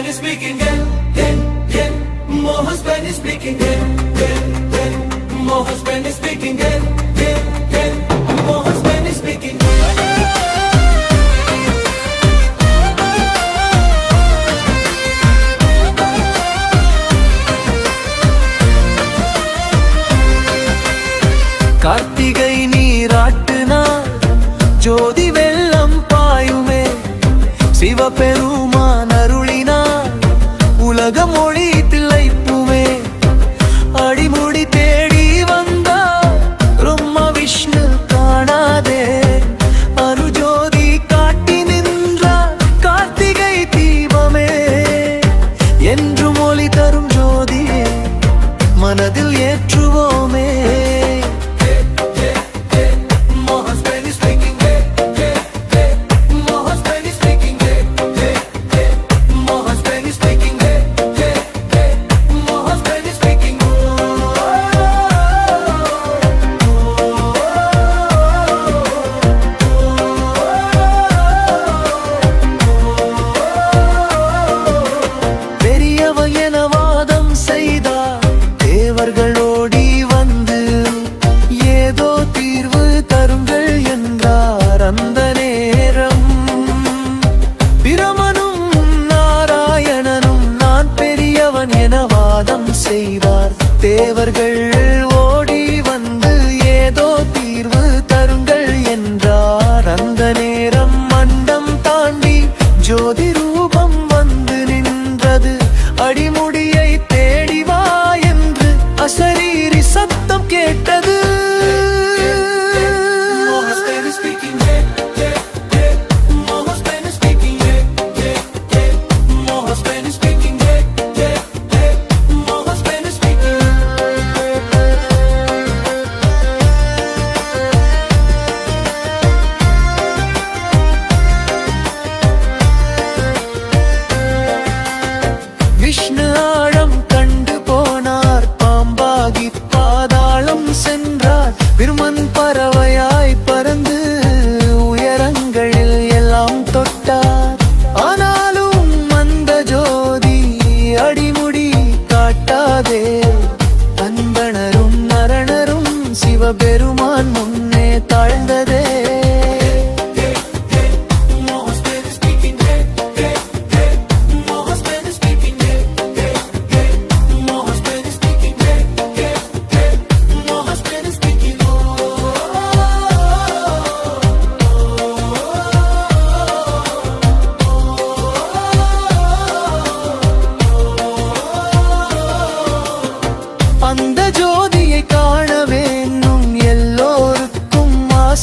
Spanish speaking gen, gen, gen. More Spanish speaking gen, gen, gen. More Spanish speaking gen, gen, gen. More Spanish speaking കാർത്തികൈ നീരാട്ടുന്ന ജ്യോതി വെള്ളം പായുമേ ശിവപെരു தேவன் என வாதம் செய்தார். தேவர்கள் காட்டாதே அன்பணரும் நரணரும் சிவபெருமான் முன்னே தாழ்ந்ததே.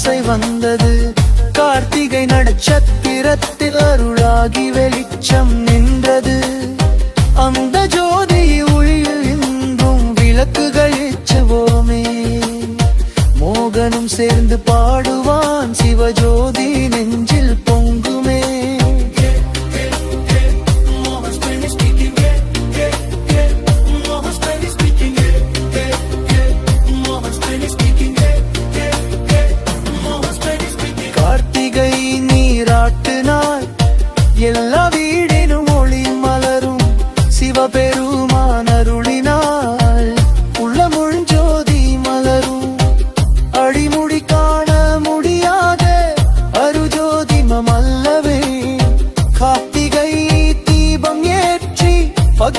ஆசை வந்தது. கார்த்திகை நட்சத்திரத்தில் அருளாகி வெளிச்சம் நின்றது. அந்த ஜோதி ஒளியில் இன்றும் விளக்குகள் ஏற்றுவோமே. மோகனும் சேர்ந்து பாடுவான் சிவஜோதி நெஞ்சில்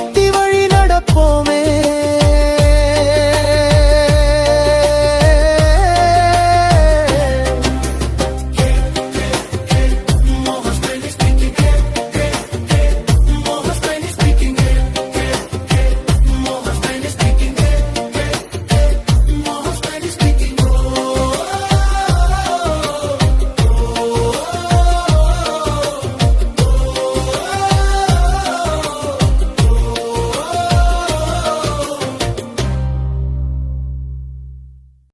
கார்த்திகை வழி நடப்போமே.